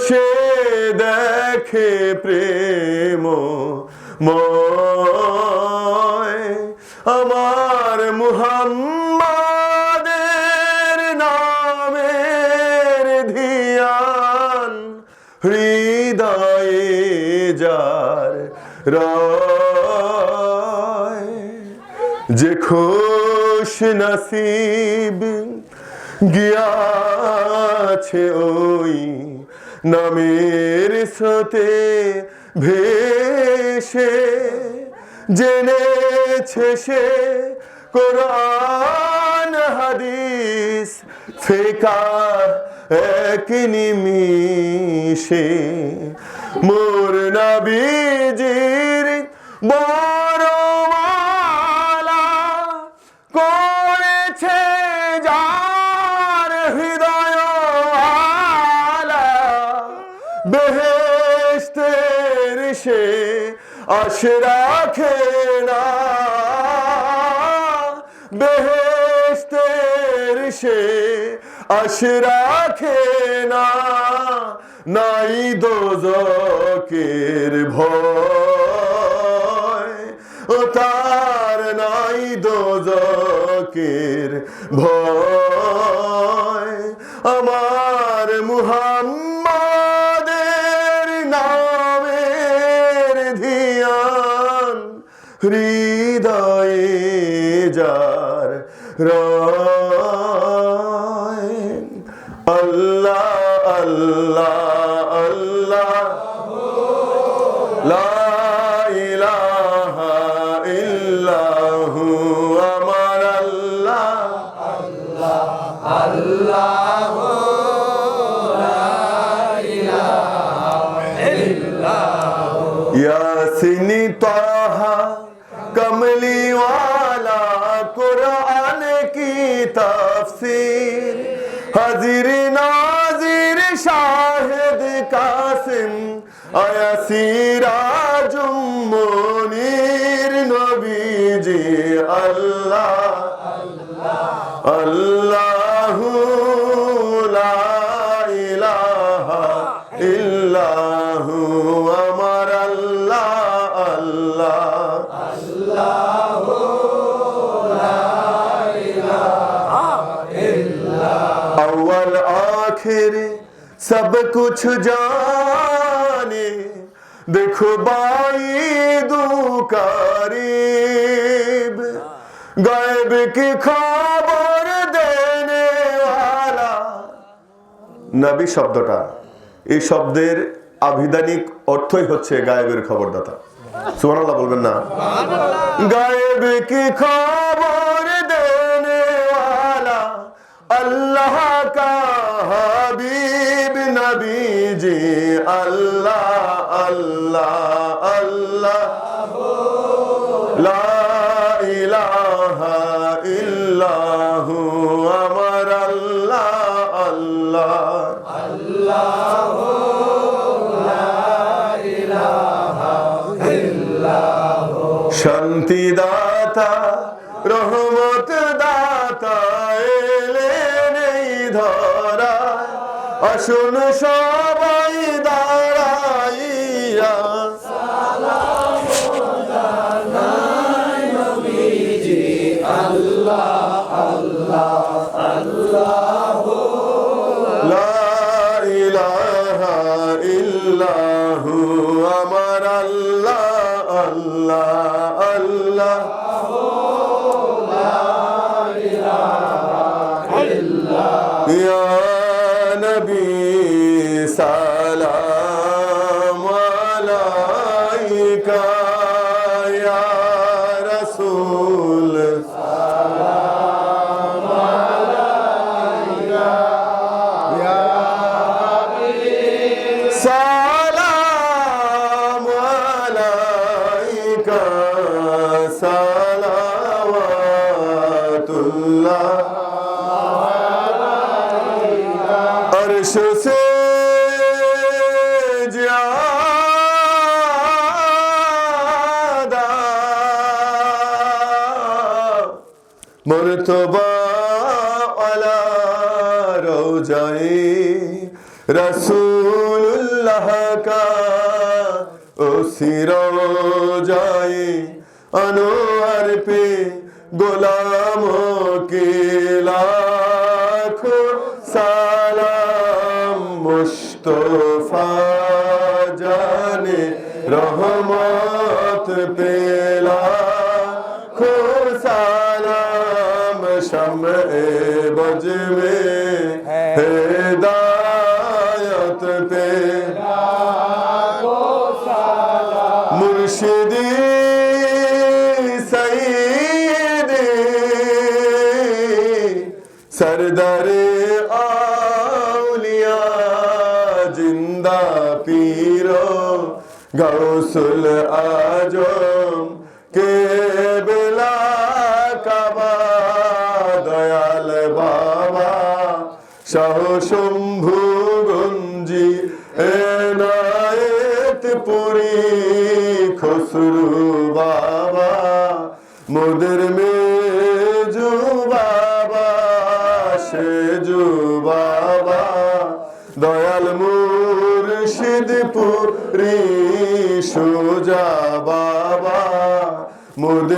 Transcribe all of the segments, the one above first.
বসে দেখে প্রেম আমার মুহাম্মাদের নামের ধিয়ান হৃদয়ে যার রয়। যে খুশ নসিব গিয়াছে ওই নামের স্রোতে ভেসে জেনেছে সে কোরআন হাদিস ফেকা এক নিমিষে। মোর নবীজির বড়মালা আশ রাখে না। বেহেস্তের সে আশ রাখে না। নাই দোজকের ভয় ইয়াসিনি अव्वल आखिर सब कुछ जाने देखो बाई दू करीब गायब की खबर देने वाला নবী শব্দটা এই শব্দের আভিধানিক অর্থই হচ্ছে গায়েবের খবরদাতা সুবহানাল্লাহ বলবেন না। গায়েব কি খবর দেনে ওয়ালা আল্লাহ কা হাবিব নবী জি। আল্লাহ আল্লাহ আল্লাহ। আসুন সবাই দাঁড়াইয়া। লা ইলাহা ইল্লাহু go. সালাম মুস্তফা জানে রহমত পেলা। খো সালাম শম বজবে। হে হ্যাঁ। রসুল আজম কে বেলা কাবা দয়াল বাবা সাহসম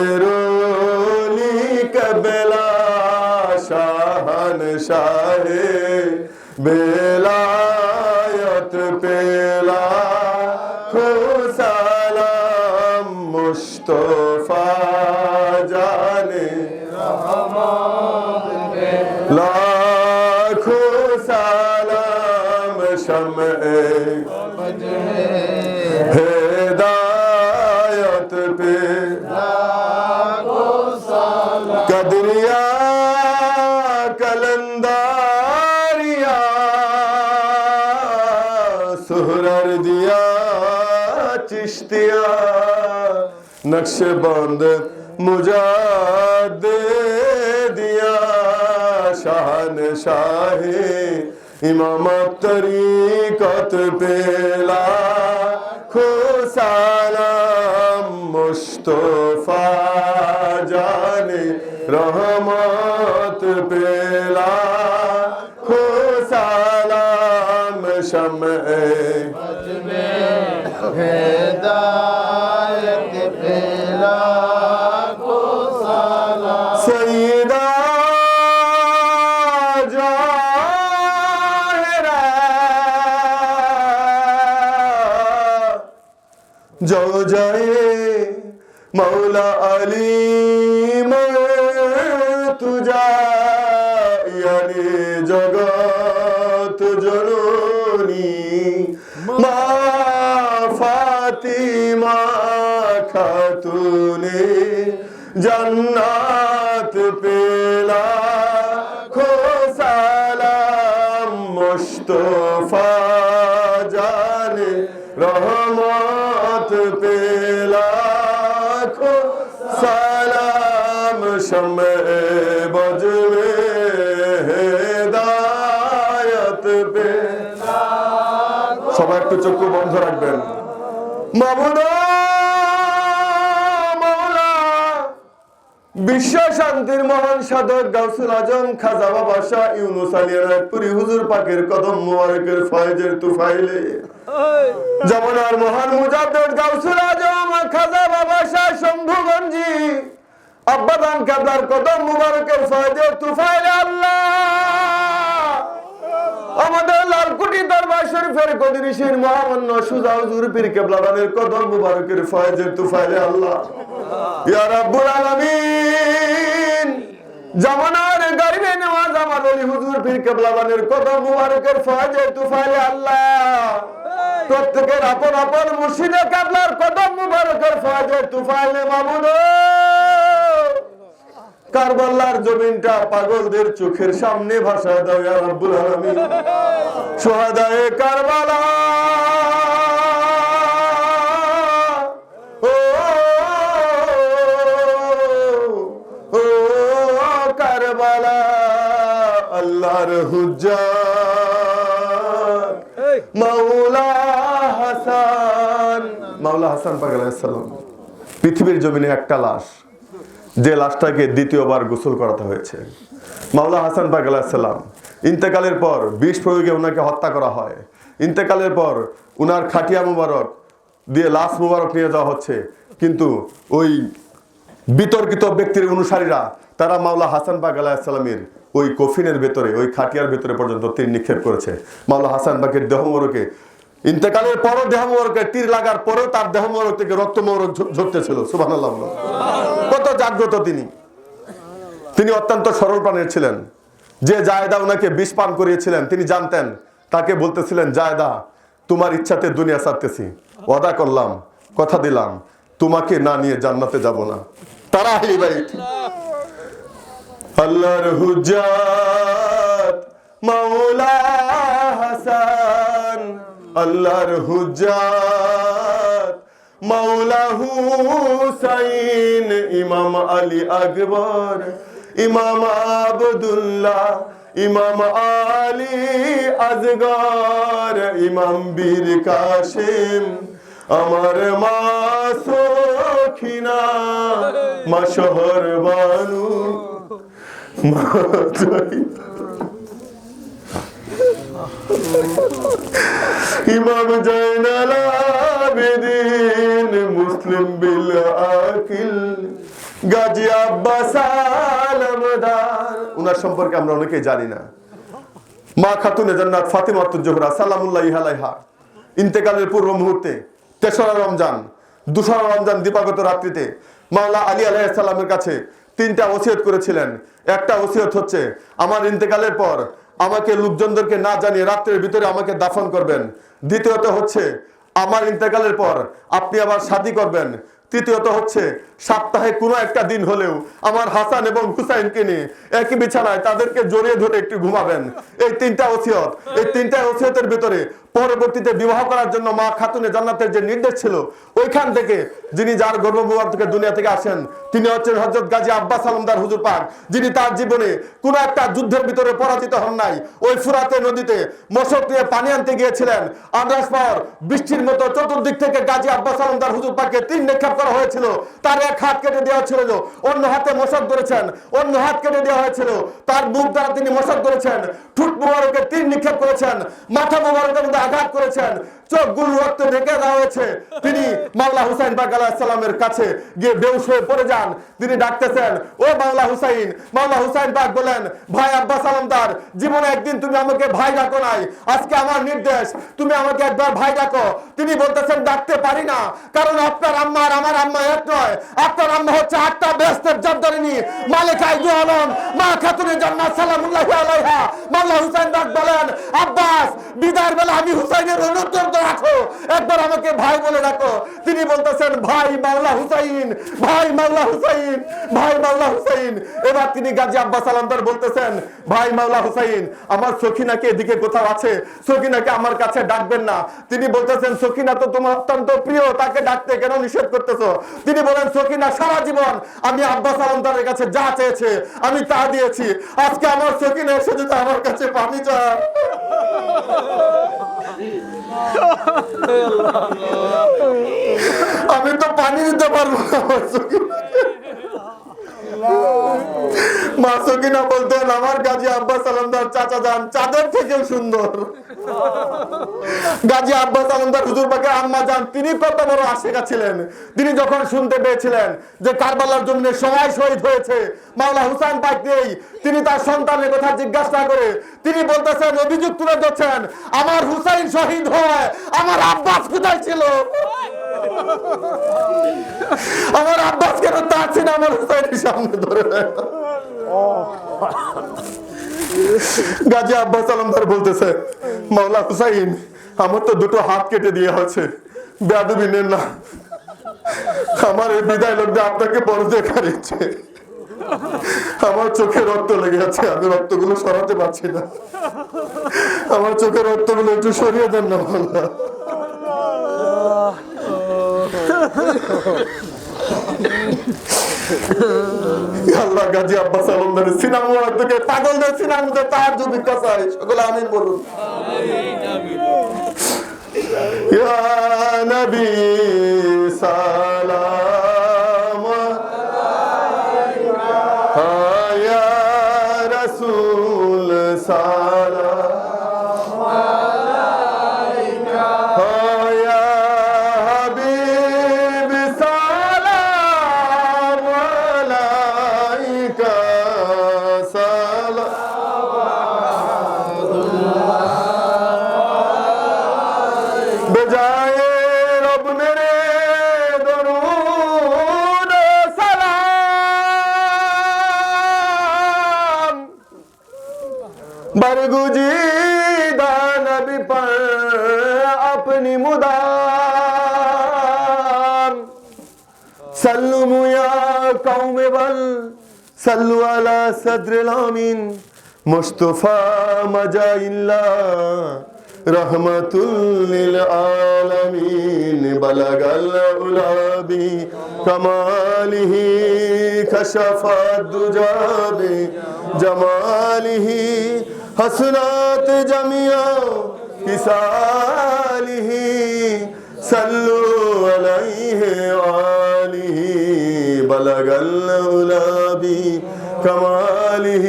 মোদের অলি কবেলা শাহন শাহে বেলায়ত পেলা খুসালাম মুস্তফা জানে। লাখো नक्शबंद मुजाद दिया शाहन शाही इमामत तरीकत पेला खो सालाम मुस्तफा जाने रहमत पेला खो सालाम शम्म মৌলা আলী তুজা জগৎ জগত জননী। মা ফাতিমা খাতুনে জান্নাত সবাই একটু চক্ষু বন্ধ রাখবেন। বিশ্ব শান্তির মহান সাধক গাউসুল আজম খাজা বাবা শাহ ইউনুস আলী রায়পুরি হুজুর পাকের কদম মুবারকের ফয়েজের তুফাইলে। জমানার মহান মুজাদ্দিদ গাউসুল আজম খাজা বাবা শাহ শম্ভুগঞ্জি। আব্বাদান কাবলার কদম মুবারকের ফয়েজের তুফাইলে আল্লাহ। আমাদের লালকুটি দরবার শরীফের কদিরিশির মহামান্য সুজা হুজুর পীর কেবলাবানের কদম মুবারকের তুফাইলে আল্লাহ। ইয়া রাব্বুল আলামিন, জামানার হুজুর পীর মুবারকের তুফাইলে আল্লাহ। প্রত্যেকের আপন আপন মুর্শিদে কেবলার কদম মুবারকের ফয়েজের তুফাইলে মামুন কারবাল্লার জমিনটা পাগলদের চোখের সামনে ভাষা দাও রাব্বুল আলামিন। সোহাদায়ে কারবালা। কারবালা আল্লাহর হুজ্জাত। মাওলা হাসান। মাওলা হাসান আলাইহিস পৃথিবীর জমিনে একটা লাশ। যে লাশটাকে দ্বিতীয়বার গোসল করাতে হয়েছে। মাওলা হাসান পাক আলাইহিস সালাম, ইন্তেকালের পর বিষ প্রয়োগে ওনাকে হত্যা করা হয়। ইন্তেকালের পর উনার খাটিয়া মুবারক দিয়ে লাশ মুবারক নিয়ে যাওয়া হচ্ছে। কিন্তু ওই বিতর্কিত ব্যক্তির অনুসারীরা, তারা মাওলা হাসান বাগ আলাহিসাল্লামের ওই কফিনের ভেতরে, ওই খাটিয়ার ভেতরে পর্যন্ত তীর নিক্ষেপ করেছে। মাওলা হাসান বাগের দেহ মোরকে ইন্তেকালের পরও দেহ মোরকে তীর লাগার পরেও তার দেহ মোরক থেকে রক্ত মোরক ঝরতেছিল। সুবাহ জাগ্রত তিনি। তিনি অত্যন্ত সরল প্রাণের ছিলেন। যে জায়দা ওনাকে বিষ পান করিয়েছিলেন, তিনি জানতেন, তাকে বলতেছিলেন, জায়দা, তোমার ইচ্ছাতে দুনিয়া ছাড়তেছি। ওয়াদা করলাম, কথা দিলাম, তোমাকে না নিয়ে জান্নাতে যাব না। তারা আহলি বাইত। আল্লাহর হুজাত মাওলা হাসান, আল্লাহর হুজাত মাওলা হুসাইন, ইমাম আলী আকবর, ইমাম আবদুল্লাহ, ইমাম আলী আজগর, ইমাম বীর কাশিম আমার মা সখিনা, মা শহর বানু মা ইমাম জয়নাল আবেদিন মুসলিম বিল আকিল। গাজী আব্বাস আলমদার উনার সম্পর্কে আমরা অনেকেই জানি না। মা খাতুনে জান্নাত ফাতিমা জোহরা, সালামুল্লাহ আলাইহা। ইন্তেকালের পূর্ব মুহূর্তে, তেসরা রমজান, দুসরা রমজান দীপাগত রাত্রিতে মাওলা আলী আলাইসাল্লামের কাছে তিনটা ওসিয়ত করেছিলেন। একটা ওসিয়ত হচ্ছে, আমার ইন্তেকালের পর আমাকে লোকজনদেরকে না জানিয়ে রাত্রের ভিতরে আমাকে দাফন করবেন। দ্বিতীয়ত হচ্ছে, আমার ইন্তেকালের পর আপনি আবার শাদি করবেন। তৃতীয়ত হচ্ছে, সপ্তাহে কোনো একটা দিন হলেও আমার হাসান এবং হুসাইনকে নিয়ে একই বিছানায় তাদেরকে জড়িয়ে ধরে একটু ঘুমাবেন। এই তিনটা ওসিয়ত, এই তিনটা ওসিয়তের ভিতরে পরবর্তীতে বিবাহ করার জন্য মা খাতুনে জান্নাতের যে নির্দেশ ছিল, ওইখান থেকে যিনি যার গর্ভবিবাহ থেকে দুনিয়া থেকে আসেন, তিনি হচ্ছেন হজরত গাজী আব্বাস আলমদার হুজুর পাক, যিনি তার জীবনে কোনো একটা যুদ্ধের ভিতরে পরাজিত হন নাই। ওই ফুরাতে নদীতে মশক নিয়ে পানি আনতে গিয়েছিলেন। আন্দাজ পর বৃষ্টির মতো চতুর্দিক থেকে গাজী আব্বাস আলমদার হুজুর পাককে তিন নিক্ষেপ করা হয়েছিল। তার এক হাত কেটে দেওয়া ছিল অন্য হাতে মশক ধরেছেন, অন্য হাত কেটে দেওয়া হয়েছিল। তার মুখ দ্বারা তিনি মশক ধরেছেন, ঠুট মুবারকে তীর নিক্ষেপ করেছেন, মাথা মুবারকের মধ্যে আঘাত করেছেন। চোখ গুল রক্ত ঢেকে দেওয়া হয়েছে। তিনি মাওলা হুসাইন কাছে গিয়ে বেউস হয়ে পড়ে যান। তিনি ডাকতেছেন, ও হুসাইন মাওলা হুসাইন বলেন, ভাই আব্বাস জীবনে একদিন তুমি আমাকে ভাই ডাকো নাই। আজকে আমার নির্দেশ, তুমি আমাকে একবার ভাই ডাকো। তিনি বলতেছেন, ডাকতে পারি না, কারণ আপনার আম্মা আর আমার আম্মা এক নয়। আপনার আম্মা হচ্ছে আটটা ব্যস্তের জবদারিনী মালিকা ইদু আলম, মা খাতুনের জান্নাত, সালামুল্লাহ আলাইহা। মাওলা হুসাইন বলেন, আব্বাস, বিদায়ের বেলা আমি হুসাইনের অনুদ্যন্ত রাখো একবার আমাকে ভাই বলে রাখো তিনি বলতেছেন ভাই মাওলা হুসাইন ভাই মাওলা হুসাইন ভাই মাওলা হুসাইন। এবার তিনি গাজী আব্বাস আলমদার বলতেছেন ভাই মাওলা হুসাইন আমার সখিনাকে এদিকে কোথাও আছে? সখিনাকে আমার কাছে ডাকবেন না। তিনি বলতেছেন সখিনা তো তোমার অত্যন্ত প্রিয় তাকে ডাকতে কেন নিষেধ করতেছো? তিনি বলেন সখিনা সারা জীবন আমি আব্বাস আলমদারের কাছে যা চেয়েছে আমি তা দিয়েছি। আজকে আমার সখিনা এসে যদি আমার কাছে পানি চায়। আমি তো পানি দিতে পারব বলতেন, আমার গাজী চাচা যান, চাঁদের থেকেও সুন্দর। গাজী হুজুর পাকে আম্মা যান, তিনি কত বড় আশেকা ছিলেন। তিনি যখন শুনতে পেয়েছিলেন যে কারবালার জন্য সময় শহীদ হয়েছে, মাওলা হুসাইন পাক নেই, তিনি তার সন্তানের কথা জিজ্ঞাসা করে, তিনি বলতেছেন, অভিযোগ তুলে দিচ্ছেন আমার হুসাইন শহীদ হয় আমার আব্বাস কোথায় ছিল? আমার আব্বাস কেন তার ছিল আমার হুসাইনের সামনে ধরে? গাজী আব্বাস আলমদার বলতেছে, মাওলা হুসাইন, আমার তো দুটো হাত কেটে দিয়ে হচ্ছে বেয়াদবি নেন না। আমার এই বিদায় লোকটা আপনাকে বড় দেখার ইচ্ছে আমার চোখে রক্ত লেগে আছে, আমি রক্তগুলো সরাতে পারছি না। আমার চোখের রক্তগুলো একটু সরিয়ে দেন না, মাওলা। আল্লাহ গাজী আব্বাস আলমদার সিনামা থেকে পাগলদের সিনামতে তার যদি কাছায় সকলে আমিন বলুন। ইয়া নবী সালাম সাল্লু ইয়া কওমে সাল্লু আলা সাদরিল আমিন। মুস্তাফা মাজাইল্লা রহমাতুল লিল আলামিন। বালাগাল উলাবি কামালিহি খশফাত দুজাবে কিসালিহি صلوا عليه وآله بلغ الأولى بكماله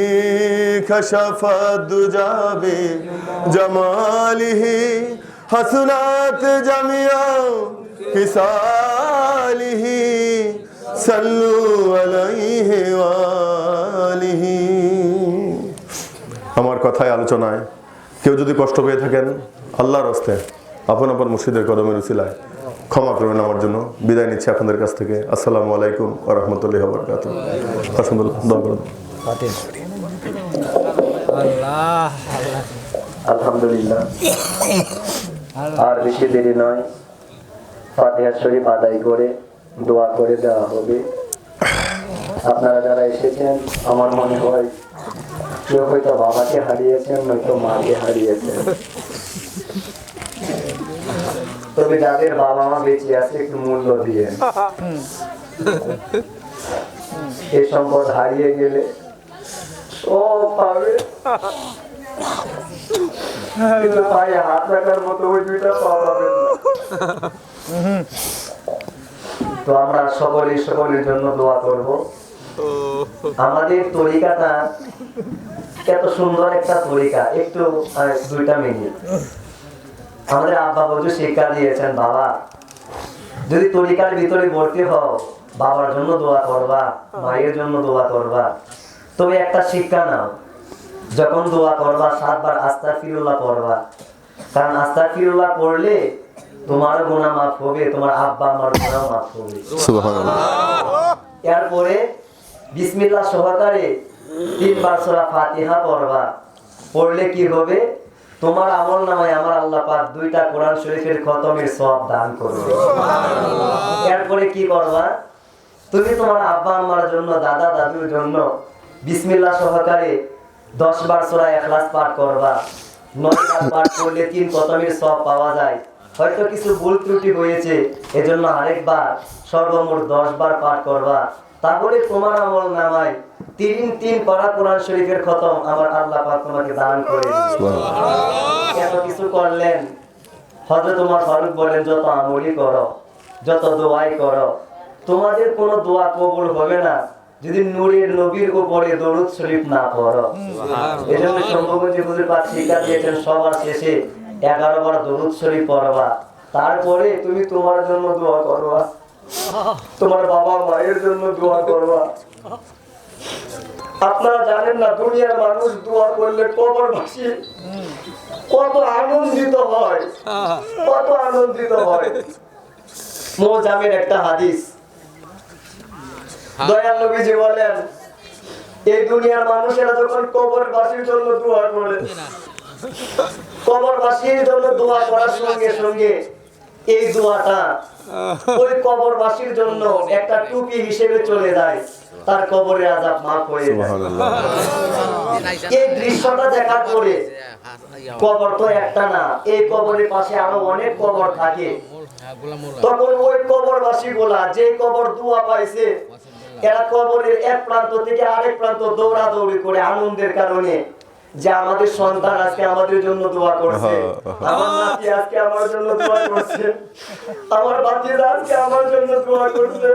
كشف الدجى بجماله حسنات جميعا خصاله صلوا عليه وآله আমার কথায় আলোচনায় কেউ যদি কষ্ট পেয়ে থাকেন আল্লাহর হস্তে আপন আপন মুর্শিদের কদমের উচিলায় ক্ষমা করবেন আমার জন্য। বিদায় নিচ্ছি আপনাদের কাছ থেকে। আসসালামু আলাইকুম ও রহমতুল্লাহ বরকাত আলহামদুলিল্লাহ। আর বেশি দেরি নয়। ফাতিহা শরীফ আদায় করে দোয়া করে দেওয়া হবে। আপনারা যারা এসেছেন আমার মনে হয় কেউ হয়তো বাবাকে হারিয়েছেন নয়তো মাকে হারিয়েছেন। তবে যাদের বাবা মা বেঁচে আছে একটু মূল্য দিয়ে। এই সম্পদ হারিয়ে গেলে সব পাবে। কিন্তু পায়ে হাত রাখার মতো ওই দুইটা পাওয়া যাবে তো আমরা সকলে সকলের জন্য দোয়া করব। আমাদের তরিকাটা এত সুন্দর একটা তরিকা একটু দুইটা মিনিট। আমাদের আব্বা বধু শিক্ষা দিয়েছেন বাবা। যদি তরিকার ভিতরে ভর্তি হও বাবার জন্য দোয়া করবা মায়ের জন্য দোয়া করবা। তবে একটা শিক্ষা নাও যখন দোয়া করবা সাতবার আস্তা ফিরুল্লাহ পড়বা। কারণ আস্তা ফিরুল্লাহ পড়লে তোমার গুণা মাফ হবে তোমার আব্বা আমার গুণা মাফ হবে। এরপরে বিসমিল্লাহ সহকারে তিনবার সোরা ফাতিহা পড়বা। পড়লে কি হবে? তোমার আমল নামায় আমার আল্লাহ পাক দুইটা কোরআন শরীফের খতমের সব দান করবে। এরপরে কি করবা তুমি তোমার আব্বা আম্মার জন্য দাদা দাদুর জন্য বিসমিল্লাহ সহকারে দশ বার সোরা এখলাস পাঠ করবা। নয় পাঠ করলে তিন কতমের সব পাওয়া যায়। হয়তো কিছু ভুল ত্রুটি হয়েছে এজন্য আরেকবার সর্বমোট দশ বার পাঠ করবা। তাহলে তোমার আমল নামায় তিন তিন পড়া কোরআন শরীফের খতম আমার আল্লাহ পাক তোমাকে দান করে। এত কিছু করলেন হজরত তোমার ফারুক বলেন যত আমলই করো যত দোয়াই করো তোমাদের কোনো দোয়া কবুল হবে না যদি নূরের নবীর উপরে দরুদ শরীফ না পড়ো। এই জন্য সম্ভবত হুজুর পাক শিক্ষা দিয়েছেন সবার শেষে এগারো বার দরুদ শরীফ পড়বা। তারপরে তুমি তোমার জন্য দোয়া করবা। তোমার বাবা মায়ের জন্য দোয়া করবা। আপনারা জানেন না দুনিয়ার মানুষ দোয়া করলে কবরবাসী কত আনন্দিত হয়। কত আনন্দিত হয়। মোজামের একটা হাদিস। দয়াল নবীজি বলেন এই দুনিয়ার মানুষেরা যখন কবরবাসীর জন্য দোয়া করে কবরবাসীর জন্য দোয়া করার সঙ্গে সঙ্গে এই দোয়াটা ওই কবরবাসীর জন্য একটা টুপি হিসেবে চলে যায়। তার কবরে আজাব মাফ হয়ে যায়। এই দৃশ্যটা দেখার পরে কবর তো একটা না এই কবরের পাশে আরও অনেক কবর থাকে। তখন ওই কবরবাসী গুলা যে কবর দুয়া পাইছে এরা কবরের এক প্রান্ত থেকে আরেক প্রান্ত দৌড়াদৌড়ি করে আনন্দের কারণে যে আমাদের সন্তান আজকে আমাদের জন্য দোয়া করছে। আমার নাতি আজকে আমার জন্য দোয়া করছে। আমার বাচ্চারা আজকে আমার জন্য দোয়া করছে।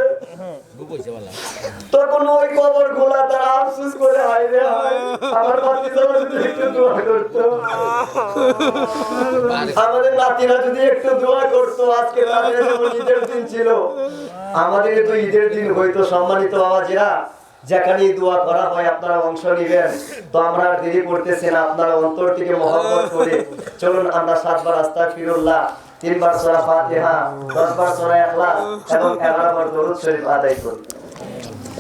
তখন ওই কবরগুলা তারা আফসোস করে রে আমার বাচ্চারা যদি একটু দোয়া করতো। আমাদের নাতিরা যদি একটু দোয়া করতো আজকে তাদের ঈদের দিন ছিল। আমাদের তো ঈদের দিন হয়তো সম্মানিত বাবাজিরা যেখানে দোয়া করা হয়, আপনারা অংশ নেবেন। তো আমরা দেরি করতেছেন আপনারা অন্তর থেকে মহব্বত করে চলুন আমরা সাতবার আস্তা ফিরুল্লাহ তিনবার সূরা ফাতিহা, দশবার সূরা একলা এবং এগারো বার দরুদ শরীফ আদায় করি।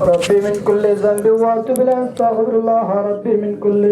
ربي من كل ذنب وأتوب إليه أستغفر الله ربي من كل